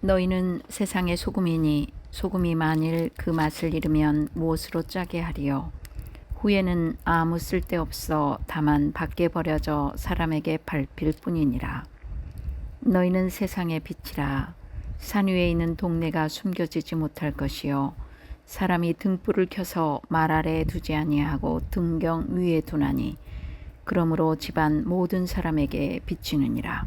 너희는 세상의 소금이니 소금이 만일 그 맛을 잃으면 무엇으로 짜게 하리요? 후에는 아무 쓸데 없어 다만 밖에 버려져 사람에게 밟힐 뿐이니라. 너희는 세상의 빛이라. 산 위에 있는 동네가 숨겨지지 못할 것이요. 사람이 등불을 켜서 말 아래에 두지 아니하고 등경 위에 두나니 그러므로 집안 모든 사람에게 비치느니라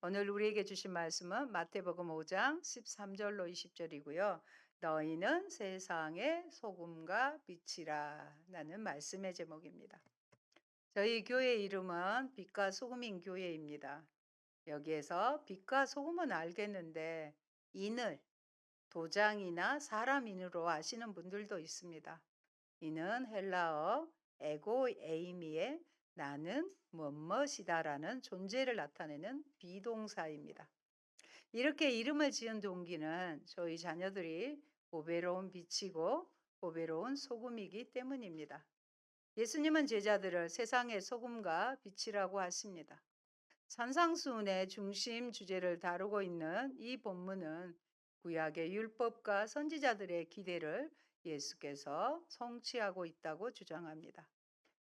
오늘 우리에게 주신 말씀은 마태복음 5장 13절로 20절이고요. 너희는 세상의 소금과 빛이라 라는 말씀의 제목입니다. 저희 교회 이름은 빛과 소금인 교회입니다. 여기에서 빛과 소금은 알겠는데 인을 도장이나 사람 인으로 아시는 분들도 있습니다. 이는 헬라어 에고 에이미의 나는 뭐뭇이다라는 존재를 나타내는 비동사입니다. 이렇게 이름을 지은 동기는 저희 자녀들이 보배로운 빛이고 보배로운 소금이기 때문입니다. 예수님은 제자들을 세상의 소금과 빛이라고 하십니다. 산상수훈의 중심 주제를 다루고 있는 이 본문은 구약의 율법과 선지자들의 기대를 예수께서 성취하고 있다고 주장합니다.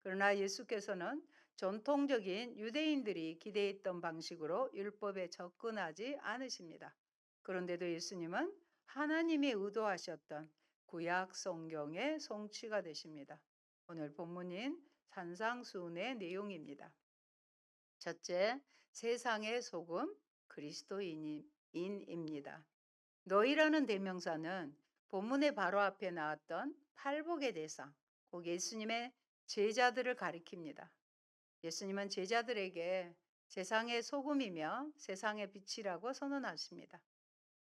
그러나 예수께서는 전통적인 유대인들이 기대했던 방식으로 율법에 접근하지 않으십니다. 그런데도 예수님은 하나님이 의도하셨던 구약 성경의 성취가 되십니다. 오늘 본문인 산상수훈의 내용입니다. 첫째, 세상의 소금 그리스도인입니다. 너희라는 대명사는 본문의 바로 앞에 나왔던 팔복의 대상, 곧 예수님의 제자들을 가리킵니다. 예수님은 제자들에게 세상의 소금이며 세상의 빛이라고 선언하십니다.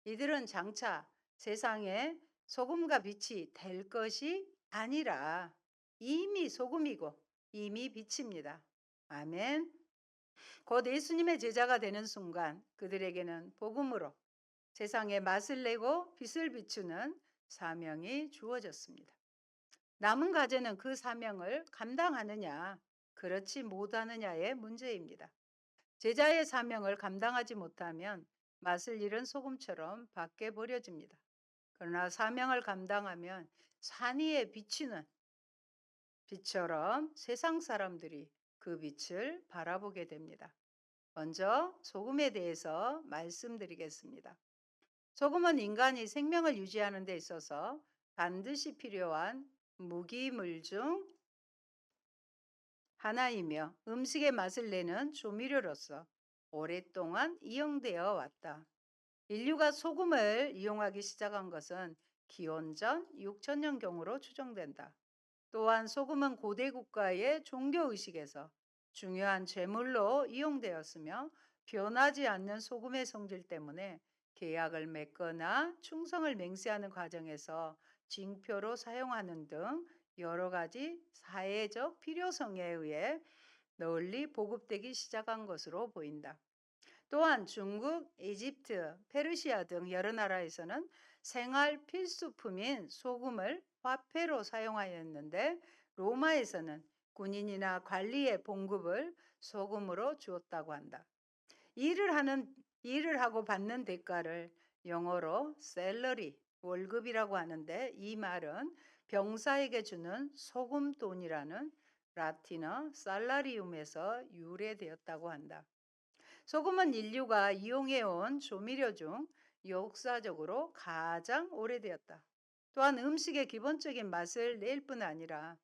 이들은 장차 세상에 소금과 빛이 될 것이 아니라 이미 소금이고 이미 빛입니다. 아멘. 곧 예수님의 제자가 되는 순간 그들에게는 복음으로 세상에 맛을 내고 빛을 비추는 사명이 주어졌습니다. 남은 과제는 그 사명을 감당하느냐, 그렇지 못하느냐의 문제입니다. 제자의 사명을 감당하지 못하면 맛을 잃은 소금처럼 밖에 버려집니다. 그러나 사명을 감당하면 산 위에 비치는 빛처럼 세상 사람들이 그 빛을 바라보게 됩니다. 먼저 소금에 대해서 말씀드리겠습니다. 소금은 인간이 생명을 유지하는 데 있어서 반드시 필요한 무기물 중 하나이며 음식의 맛을 내는 조미료로서 오랫동안 이용되어 왔다. 인류가 소금을 이용하기 시작한 것은 기원전 6천년경으로 추정된다. 또한 소금은 고대 국가의 종교 의식에서 중요한 제물로 이용되었으며 변하지 않는 소금의 성질 때문에 계약을 맺거나 충성을 맹세하는 과정에서 징표로 사용하는 등 여러 가지 사회적 필요성에 의해 널리 보급되기 시작한 것으로 보인다. 또한 중국, 이집트, 페르시아 등 여러 나라에서는 생활 필수품인 소금을 화폐로 사용하였는데 로마에서는 군인이나 관리의 봉급을 소금으로 주었다고 한다. 일을 하는 일을 하고 받는 대가를 영어로 셀러리, 월급이라고 하는데 이 말은 병사에게 주는 소금 돈이라는 라틴어 살라리움에서 유래되었다고 한다. 소금은 인류가 이용해온 조미료 중 역사적으로 가장 오래되었다. 또한 음식의 기본적인 맛을 낼 뿐 아니라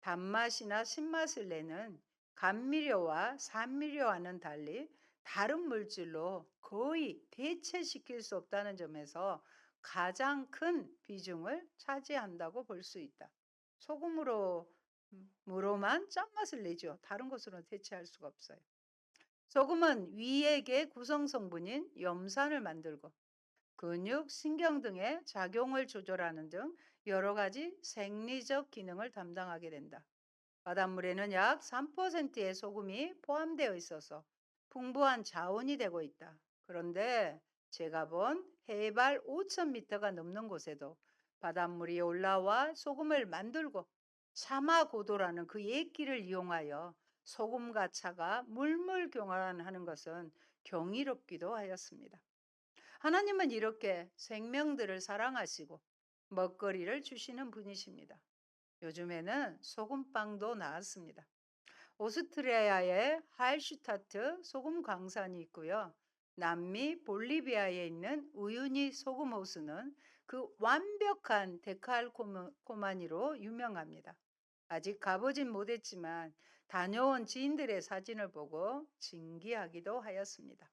단맛이나 신맛을 내는 감미료와 산미료와는 달리 다른 물질로 거의 대체시킬 수 없다는 점에서 가장 큰 비중을 차지한다고 볼 수 있다. 소금으로 무로만 짠맛을 내죠. 다른 것으로는 대체할 수가 없어요. 소금은 위액의 구성 성분인 염산을 만들고 근육, 신경 등의 작용을 조절하는 등 여러 가지 생리적 기능을 담당하게 된다. 바닷물에는 약 3%의 소금이 포함되어 있어서 풍부한 자원이 되고 있다. 그런데 제가 본 해발 5,000m가 넘는 곳에도 바닷물이 올라와 소금을 만들고 사마 고도라는 그 옛길을 이용하여 소금과 차가 물물 교환하는 것은 경이롭기도 하였습니다. 하나님은 이렇게 생명들을 사랑하시고 먹거리를 주시는 분이십니다. 요즘에는 소금빵도 나왔습니다. 오스트리아의 할슈타트 소금 광산이 있고요. 남미 볼리비아에 있는 우유니 소금 호수는 그 완벽한 데칼코마니로 유명합니다. 아직 가보진 못했지만 다녀온 지인들의 사진을 보고 진기하기도 하였습니다.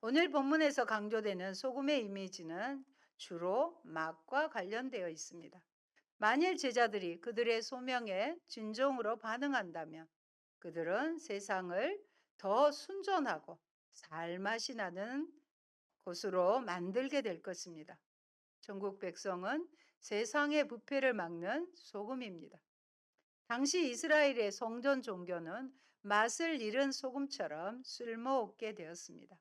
오늘 본문에서 강조되는 소금의 이미지는 주로 맛과 관련되어 있습니다. 만일 제자들이 그들의 소명에 진정으로 반응한다면 그들은 세상을 더 순전하고 살맛이 나는 곳으로 만들게 될 것입니다. 전국 백성은 세상의 부패를 막는 소금입니다. 당시 이스라엘의 성전 종교는 맛을 잃은 소금처럼 쓸모없게 되었습니다.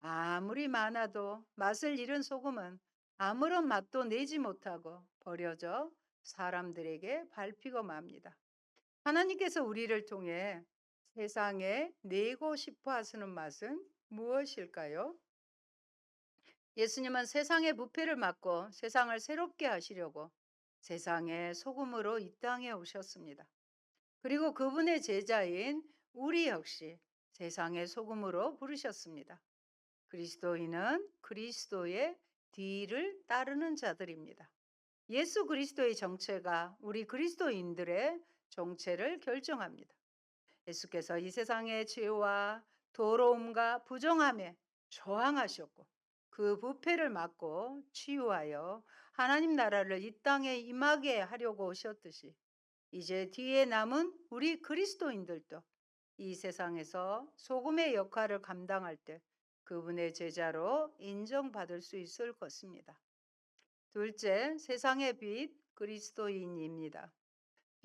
아무리 많아도 맛을 잃은 소금은 아무런 맛도 내지 못하고 버려져 사람들에게 밟히고 맙니다. 하나님께서 우리를 통해 세상에 내고 싶어 하시는 맛은 무엇일까요? 예수님은 세상의 부패를 막고 세상을 새롭게 하시려고 세상의 소금으로 이 땅에 오셨습니다. 그리고 그분의 제자인 우리 역시 세상의 소금으로 부르셨습니다. 그리스도인은 그리스도의 뒤를 따르는 자들입니다. 예수 그리스도의 정체가 우리 그리스도인들의 정체를 결정합니다. 예수께서 이 세상의 죄와 더러움과 부정함에 저항하셨고 그 부패를 막고 치유하여 하나님 나라를 이 땅에 임하게 하려고 오셨듯이 이제 뒤에 남은 우리 그리스도인들도 이 세상에서 소금의 역할을 감당할 때 그분의 제자로 인정받을 수 있을 것입니다. 둘째, 세상의 빛 그리스도인입니다.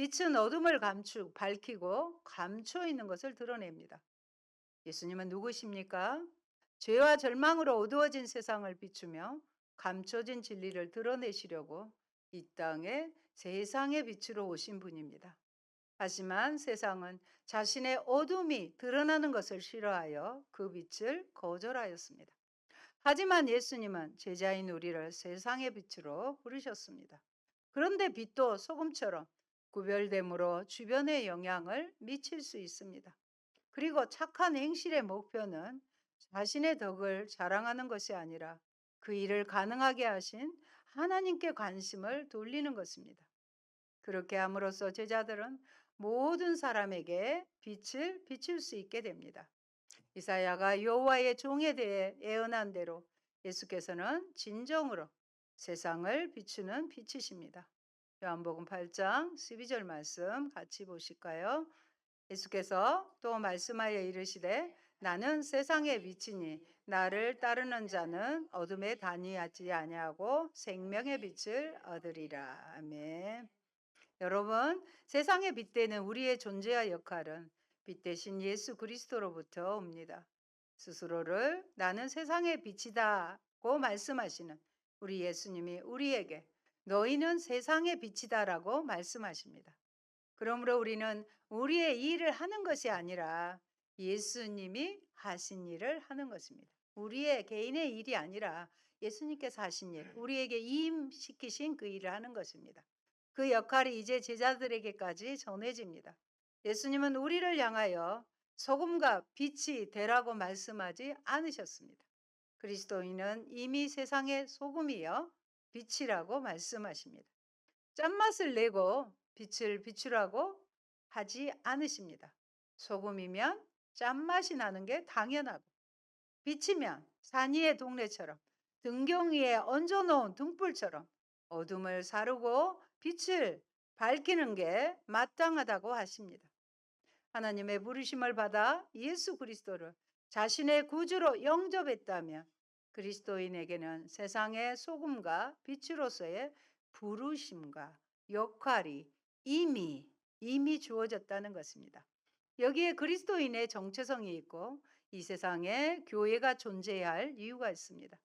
빛은 어둠을 감추 밝히고 감춰 있는 것을 드러냅니다. 예수님은 누구십니까? 죄와 절망으로 어두워진 세상을 비추며 감춰진 진리를 드러내시려고 이 땅에 세상의 빛으로 오신 분입니다. 하지만 세상은 자신의 어둠이 드러나는 것을 싫어하여 그 빛을 거절하였습니다. 하지만 예수님은 제자인 우리를 세상의 빛으로 부르셨습니다. 그런데 빛도 소금처럼 구별됨으로 주변에 영향을 미칠 수 있습니다. 그리고 착한 행실의 목표는 자신의 덕을 자랑하는 것이 아니라 그 일을 가능하게 하신 하나님께 관심을 돌리는 것입니다. 그렇게 함으로써 제자들은 모든 사람에게 빛을 비출 수 있게 됩니다. 이사야가 여호와의 종에 대해 예언한 대로 예수께서는 진정으로 세상을 비추는 빛이십니다. 요한복음 8장 12절 말씀 같이 보실까요? 예수께서 또 말씀하여 이르시되 나는 세상의 빛이니 나를 따르는 자는 어둠에 다니지 아니하고 생명의 빛을 얻으리라. 아멘. 여러분, 세상의 빛 되는 우리의 존재와 역할은 빛 대신 예수 그리스도로부터 옵니다. 스스로를 나는 세상의 빛이다고 말씀하시는 우리 예수님이 우리에게 너희는 세상의 빛이다라고 말씀하십니다. 그러므로 우리는 우리의 일을 하는 것이 아니라 예수님이 하신 일을 하는 것입니다. 우리의 개인의 일이 아니라 예수님께서 하신 일, 우리에게 임시키신 그 일을 하는 것입니다. 그 역할이 이제 제자들에게까지 전해집니다. 예수님은 우리를 향하여 소금과 빛이 되라고 말씀하지 않으셨습니다. 그리스도인은 이미 세상의 소금이요 빛이라고 말씀하십니다. 짠맛을 내고 빛을 비추라고 하지 않으십니다. 소금이면 짠맛이 나는 게 당연하고 빛이면 산 위의 동네처럼 등경 위에 얹어놓은 등불처럼 어둠을 사르고 빛을 밝히는 게 마땅하다고 하십니다. 하나님의 부르심을 받아 예수 그리스도를 자신의 구주로 영접했다면 그리스도인에게는 세상의 소금과 빛으로서의 부르심과 역할이 이미 이미 주어졌다는 것입니다. 여기에 그리스도인의 정체성이 있고 이 세상에 교회가 존재해야 할 이유가 있습니다.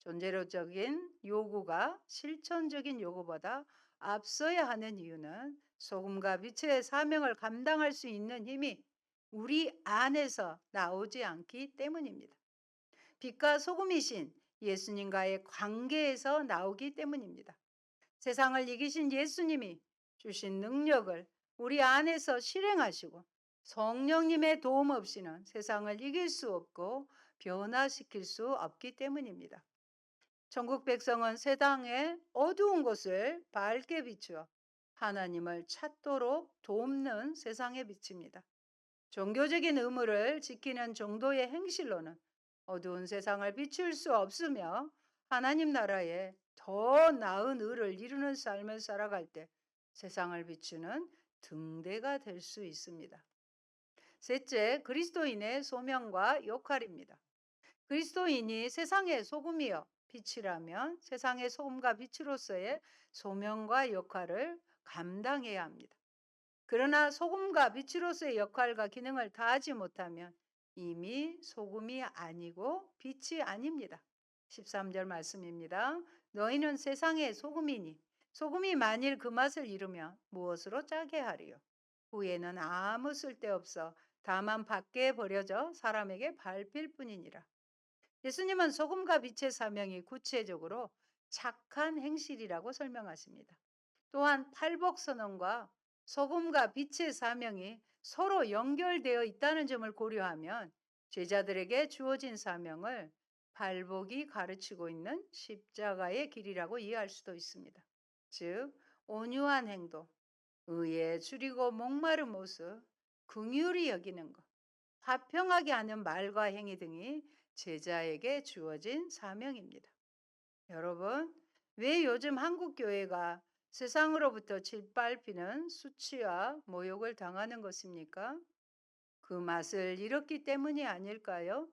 존재로적인 요구가 실천적인 요구보다 앞서야 하는 이유는 소금과 빛의 사명을 감당할 수 있는 힘이 우리 안에서 나오지 않기 때문입니다. 빛과 소금이신 예수님과의 관계에서 나오기 때문입니다. 세상을 이기신 예수님이 주신 능력을 우리 안에서 실행하시고 성령님의 도움 없이는 세상을 이길 수 없고 변화시킬 수 없기 때문입니다. 전국 백성은 세상의 어두운 곳을 밝게 비추어 하나님을 찾도록 돕는 세상의 빛입니다. 종교적인 의무를 지키는 정도의 행실로는 어두운 세상을 비출 수 없으며 하나님 나라에 더 나은 의를 이루는 삶을 살아갈 때 세상을 비추는 등대가 될 수 있습니다. 셋째, 그리스도인의 소명과 역할입니다. 그리스도인이 세상의 소금이요 빛이라면 세상의 소금과 빛으로서의 소명과 역할을 감당해야 합니다. 그러나 소금과 빛으로서의 역할과 기능을 다하지 못하면 이미 소금이 아니고 빛이 아닙니다. 13절 말씀입니다. 너희는 세상의 소금이니 소금이 만일 그 맛을 잃으면 무엇으로 짜게 하리요? 후에는 아무 쓸데없어 다만 밖에 버려져 사람에게 밟힐 뿐이니라. 예수님은 소금과 빛의 사명이 구체적으로 착한 행실이라고 설명하십니다. 또한 팔복선언과 소금과 빛의 사명이 서로 연결되어 있다는 점을 고려하면 제자들에게 주어진 사명을 팔복이 가르치고 있는 십자가의 길이라고 이해할 수도 있습니다. 즉, 온유한 행동, 의에 줄이고 목마른 모습, 긍휼히 여기는 것, 화평하게 하는 말과 행위 등이 제자에게 주어진 사명입니다. 여러분, 왜 요즘 한국 교회가 세상으로부터 짓밟히는 수치와 모욕을 당하는 것입니까? 그 맛을 잃었기 때문이 아닐까요?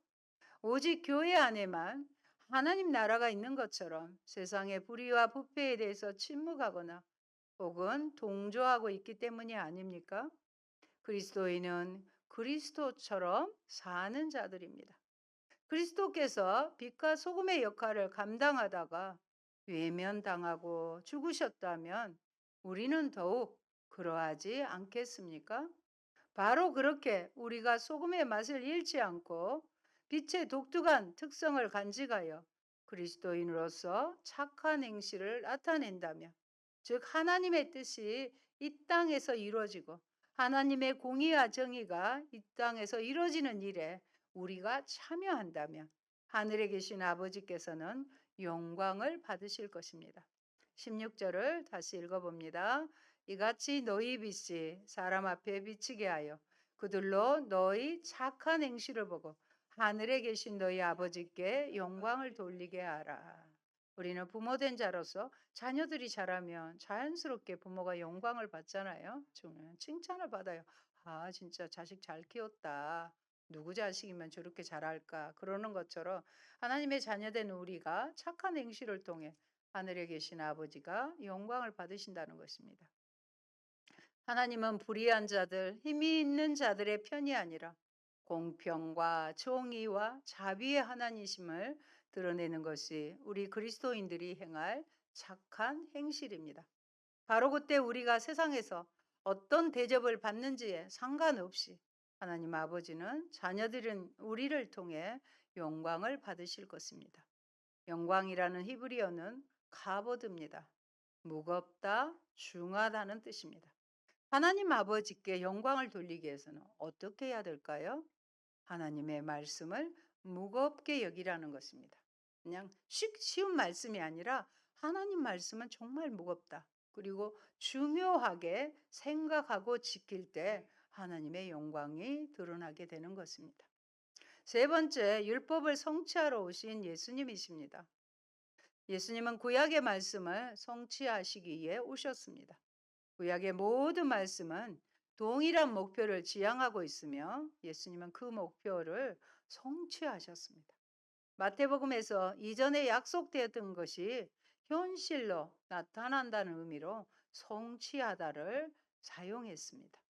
오직 교회 안에만 하나님 나라가 있는 것처럼 세상의 불의와 부패에 대해서 침묵하거나 혹은 동조하고 있기 때문이 아닙니까? 그리스도인은 그리스도처럼 사는 자들입니다. 그리스도께서 빛과 소금의 역할을 감당하다가 외면당하고 죽으셨다면 우리는 더욱 그러하지 않겠습니까? 바로 그렇게 우리가 소금의 맛을 잃지 않고 빛의 독특한 특성을 간직하여 그리스도인으로서 착한 행실을 나타낸다면, 즉 하나님의 뜻이 이 땅에서 이루어지고 하나님의 공의와 정의가 이 땅에서 이루어지는 일에 우리가 참여한다면 하늘에 계신 아버지께서는 영광을 받으실 것입니다. 16절을 다시 읽어봅니다. 이같이 너희 빛이 사람 앞에 비치게 하여 그들로 너희 착한 행실을 보고 하늘에 계신 너희 아버지께 영광을 돌리게 하라. 우리는 부모된 자로서 자녀들이 자라면 자연스럽게 부모가 영광을 받잖아요. 칭찬을 받아요. 아, 진짜 자식 잘 키웠다. 누구 자식이면 저렇게 잘할까? 그러는 것처럼 하나님의 자녀된 우리가 착한 행실을 통해 하늘에 계신 아버지가 영광을 받으신다는 것입니다. 하나님은 불의한 자들, 힘이 있는 자들의 편이 아니라 공평과 정의와 자비의 하나님이심을 드러내는 것이 우리 그리스도인들이 행할 착한 행실입니다. 바로 그때 우리가 세상에서 어떤 대접을 받는지에 상관없이 하나님 아버지는 자녀들은 우리를 통해 영광을 받으실 것입니다. 영광이라는 히브리어는 카보드입니다. 무겁다, 중하다는 뜻입니다. 하나님 아버지께 영광을 돌리기 위해서는 어떻게 해야 될까요? 하나님의 말씀을 무겁게 여기라는 것입니다. 그냥 쉽, 쉬운 말씀이 아니라 하나님 말씀은 정말 무겁다. 그리고 중요하게 생각하고 지킬 때 하나님의 영광이 드러나게 되는 것입니다. 세 번째, 율법을 성취하러 오신 예수님이십니다. 예수님은 구약의 말씀을 성취하시기 위해 오셨습니다. 구약의 모든 말씀은 동일한 목표를 지향하고 있으며 예수님은 그 목표를 성취하셨습니다. 마태복음에서 이전에 약속되었던 것이 현실로 나타난다는 의미로 성취하다를 사용했습니다.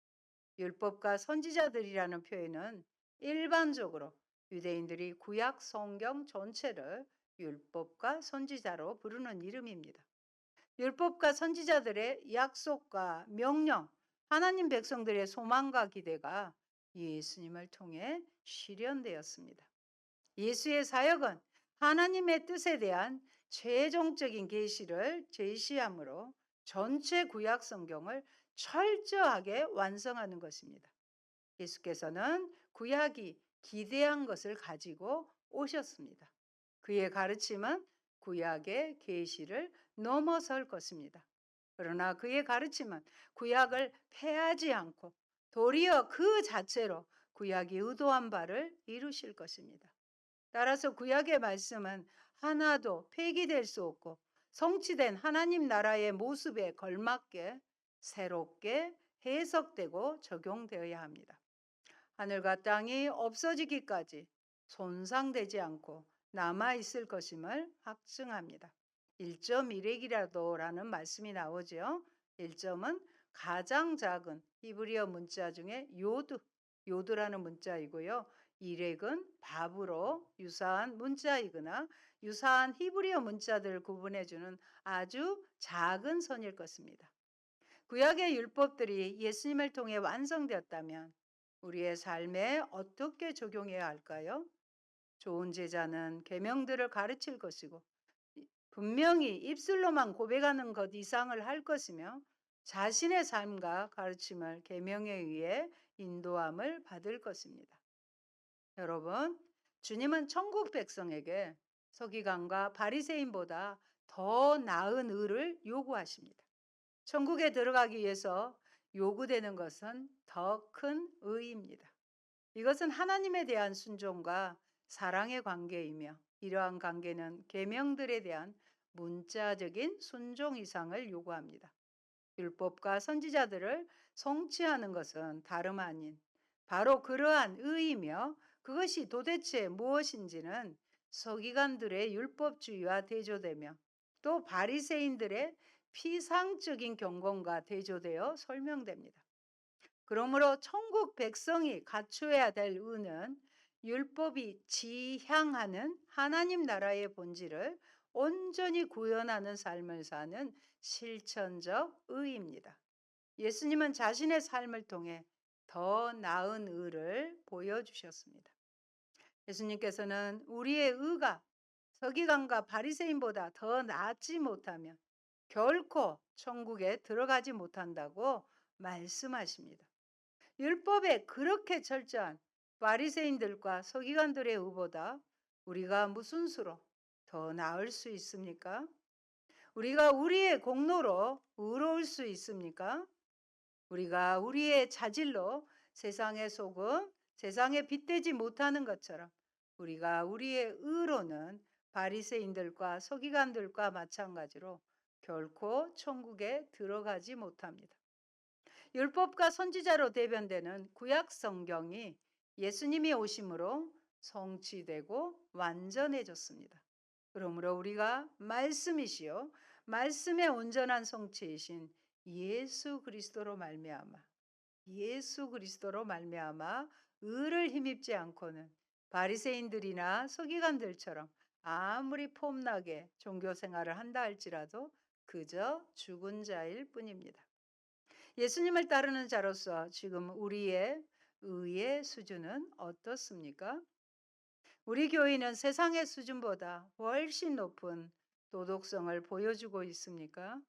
율법과 선지자들이라는 표현은 일반적으로 유대인들이 구약 성경 전체를 율법과 선지자로 부르는 이름입니다. 율법과 선지자들의 약속과 명령, 하나님 백성들의 소망과 기대가 예수님을 통해 실현되었습니다. 예수의 사역은 하나님의 뜻에 대한 최종적인 계시를 제시함으로 전체 구약 성경을 철저하게 완성하는 것입니다. 예수께서는 구약이 기대한 것을 가지고 오셨습니다. 그의 가르침은 구약의 계시를 넘어설 것입니다. 그러나 그의 가르침은 구약을 폐하지 않고 도리어 그 자체로 구약이 의도한 바를 이루실 것입니다. 따라서 구약의 말씀은 하나도 폐기될 수 없고 성취된 하나님 나라의 모습에 걸맞게 새롭게 해석되고 적용되어야 합니다. 하늘과 땅이 없어지기까지 손상되지 않고 남아 있을 것임을 확증합니다. 1.1핵이라도라는 말씀이 나오죠. 1점은 가장 작은 히브리어 문자 중에 요드, 요드라는 문자이고요. 1핵은 밥으로 유사한 문자이거나 유사한 히브리어 문자들을 구분해 주는 아주 작은 선일 것입니다. 구약의 율법들이 예수님을 통해 완성되었다면 우리의 삶에 어떻게 적용해야 할까요? 좋은 제자는 계명들을 가르칠 것이고 분명히 입술로만 고백하는 것 이상을 할 것이며 자신의 삶과 가르침을 계명에 의해 인도함을 받을 것입니다. 여러분, 주님은 천국 백성에게 서기관과 바리새인보다 더 나은 의를 요구하십니다. 천국에 들어가기 위해서 요구되는 것은 더 큰 의입니다. 이것은 하나님에 대한 순종과 사랑의 관계이며 이러한 관계는 계명들에 대한 문자적인 순종 이상을 요구합니다. 율법과 선지자들을 성취하는 것은 다름 아닌 바로 그러한 의이며 그것이 도대체 무엇인지는 서기관들의 율법주의와 대조되며 또 바리새인들의 피상적인 경건과 대조되어 설명됩니다. 그러므로 천국 백성이 갖추어야 될 의는 율법이 지향하는 하나님 나라의 본질을 온전히 구현하는 삶을 사는 실천적 의입니다. 예수님은 자신의 삶을 통해 더 나은 의를 보여주셨습니다. 예수님께서는 우리의 의가 서기관과 바리새인보다 더 낫지 못하면 결코 천국에 들어가지 못한다고 말씀하십니다. 율법에 그렇게 철저한 바리새인들과 서기관들의 의보다 우리가 무슨 수로 더 나을 수 있습니까? 우리가 우리의 공로로 의로울 수 있습니까? 우리가 우리의 자질로 세상의 소금, 세상에 빗대지 못하는 것처럼 우리가 우리의 의로는 바리새인들과 서기관들과 마찬가지로 결코 천국에 들어가지 못합니다. 율법과 선지자로 대변되는 구약 성경이 예수님이 오심으로 성취되고 완전해졌습니다. 그러므로 우리가 말씀이시요 말씀의 온전한 성취이신 예수 그리스도로 말미암아 예수 그리스도로 말미암아 의를 힘입지 않고는 바리새인들이나 서기관들처럼 아무리 폼나게 종교 생활을 한다 할지라도 그저 죽은 자일 뿐입니다. 예수님을 따르는 자로서 지금 우리의 의의 수준은 어떻습니까? 우리 교회는 세상의 수준보다 훨씬 높은 도덕성을 보여주고 있습니까?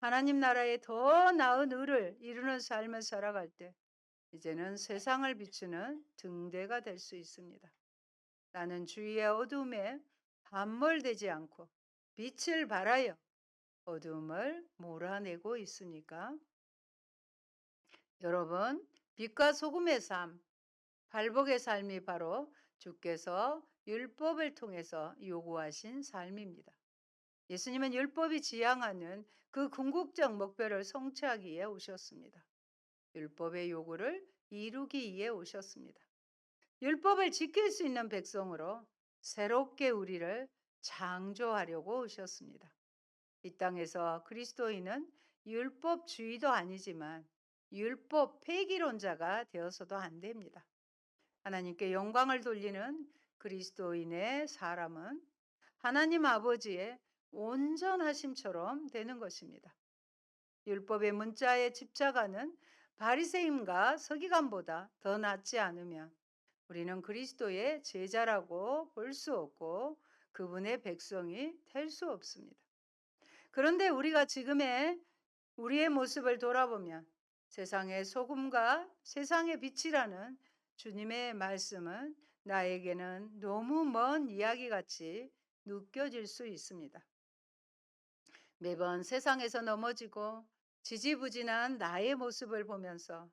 하나님 나라의 더 나은 의를 이루는 삶을 살아갈 때 이제는 세상을 비추는 등대가 될 수 있습니다. 나는 주위의 어둠에 함몰되지 않고 빛을 발하여 어둠을 몰아내고 있으니까 여러분 빛과 소금의 삶, 발복의 삶이 바로 주께서 율법을 통해서 요구하신 삶입니다. 예수님은 율법이 지향하는 그 궁극적 목표를 성취하기 위해 오셨습니다. 율법의 요구를 이루기 위해 오셨습니다. 율법을 지킬 수 있는 백성으로 새롭게 우리를 창조하려고 오셨습니다. 이 땅에서 그리스도인은 율법주의도 아니지만 율법 폐기론자가 되어서도 안 됩니다. 하나님께 영광을 돌리는 그리스도인의 사람은 하나님 아버지의 온전하심처럼 되는 것입니다. 율법의 문자에 집착하는 바리새임과 서기관보다 더 낫지 않으면 우리는 그리스도의 제자라고 볼 수 없고 그분의 백성이 될 수 없습니다. 그런데 우리가 지금의 우리의 모습을 돌아보면 세상의 소금과 세상의 빛이라는 주님의 말씀은 나에게는 너무 먼 이야기 같이 느껴질 수 있습니다. 매번 세상에서 넘어지고 지지부진한 나의 모습을 보면서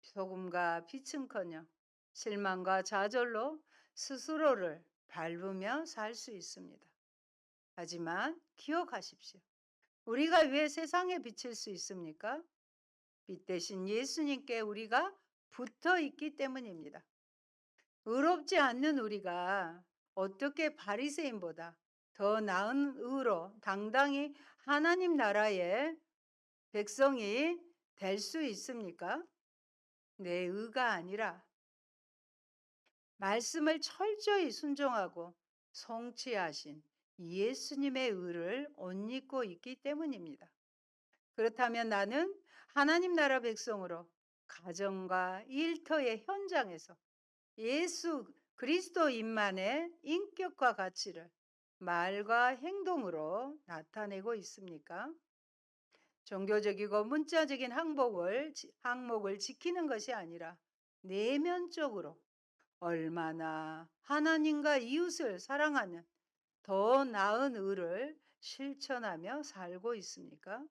소금과 빛은커녕 실망과 좌절로 스스로를 밟으며 살 수 있습니다. 하지만 기억하십시오. 우리가 왜 세상에 비칠 수 있습니까? 빛 대신 예수님께 우리가 붙어 있기 때문입니다. 의롭지 않는 우리가 어떻게 바리새인보다 더 나은 의로 당당히 하나님 나라의 백성이 될 수 있습니까? 내 의가 아니라 말씀을 철저히 순종하고 성취하신 예수님의 의를 옷 입고 있기 때문입니다. 그렇다면 나는 하나님 나라 백성으로 가정과 일터의 현장에서 예수 그리스도인만의 인격과 가치를 말과 행동으로 나타내고 있습니까? 종교적이고 문자적인 항목을, 항목을 지키는 것이 아니라 내면적으로 얼마나 하나님과 이웃을 사랑하는 더 나은 의를 실천하며 살고 있습니까?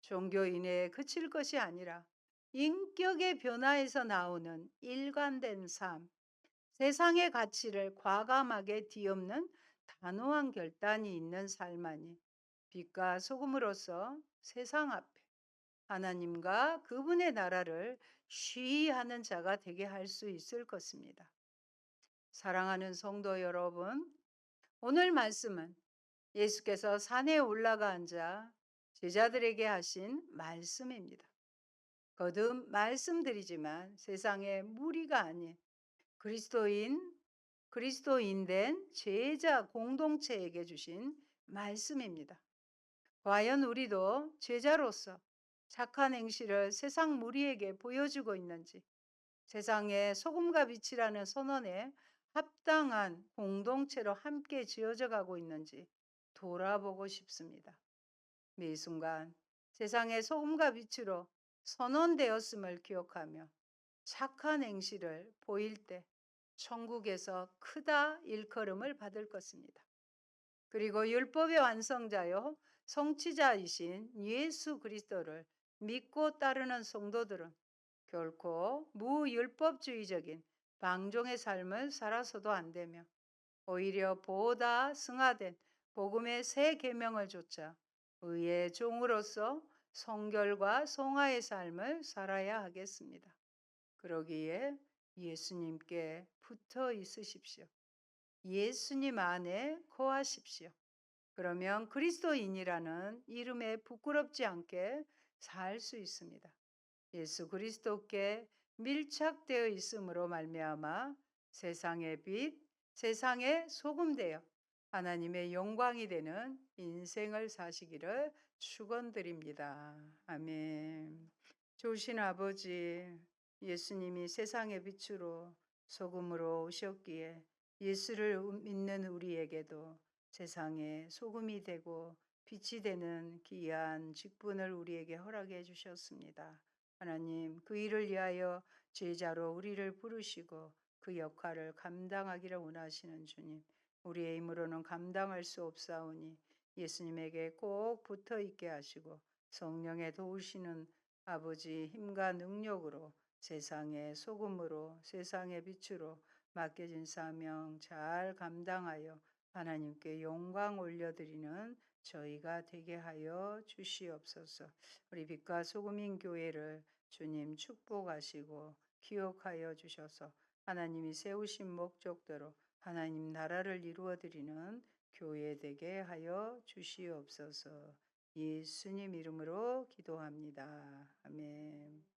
종교인에 그칠 것이 아니라 인격의 변화에서 나오는 일관된 삶, 세상의 가치를 과감하게 뒤엎는 단호한 결단이 있는 삶만이 빛과 소금으로서 세상 앞에 하나님과 그분의 나라를 시위하는 자가 되게 할 수 있을 것입니다. 사랑하는 성도 여러분, 오늘 말씀은 예수께서 산에 올라가 앉아 제자들에게 하신 말씀입니다. 거듭 말씀드리지만 세상의 무리가 아닌 그리스도인, 그리스도인 된 제자 공동체에게 주신 말씀입니다. 과연 우리도 제자로서 착한 행실을 세상 무리에게 보여주고 있는지, 세상의 소금과 빛이라는 선언에 합당한 공동체로 함께 지어져 가고 있는지 돌아보고 싶습니다. 매 순간 세상의 소금과 빛으로 선언되었음을 기억하며 착한 행실을 보일 때 천국에서 크다 일컬음을 받을 것입니다. 그리고 율법의 완성자요 성취자이신 예수 그리스도를 믿고 따르는 성도들은 결코 무율법주의적인 방종의 삶을 살아서도 안 되며 오히려 보다 승화된 복음의 새 계명을 좇아 의의 종으로서 성결과 송화의 삶을 살아야 하겠습니다. 그러기에 예수님께 붙어 있으십시오. 예수님 안에 거하십시오. 그러면 그리스도인이라는 이름에 부끄럽지 않게 살 수 있습니다. 예수 그리스도께 밀착되어 있음으로 말미암아 세상의 빛, 세상의 소금 되어 하나님의 영광이 되는 인생을 사시기를 축원드립니다. 아멘. 좋으신 아버지, 예수님이 세상의 빛으로 소금으로 오셨기에 예수를 믿는 우리에게도 세상의 소금이 되고 빛이 되는 귀한 직분을 우리에게 허락해 주셨습니다. 하나님, 그 일을 위하여 제자로 우리를 부르시고 그 역할을 감당하기를 원하시는 주님, 우리의 힘으로는 감당할 수 없사오니 예수님에게 꼭 붙어 있게 하시고 성령의 도우시는 아버지 힘과 능력으로 세상의 소금으로 세상의 빛으로 맡겨진 사명 잘 감당하여 하나님께 영광 올려드리는 저희가 되게 하여 주시옵소서. 우리 빛과 소금인 교회를 주님 축복하시고 기억하여 주셔서 하나님이 세우신 목적대로 하나님 나라를 이루어 드리는 교회 되게 하여 주시옵소서. 예수님 이름으로 기도합니다. 아멘.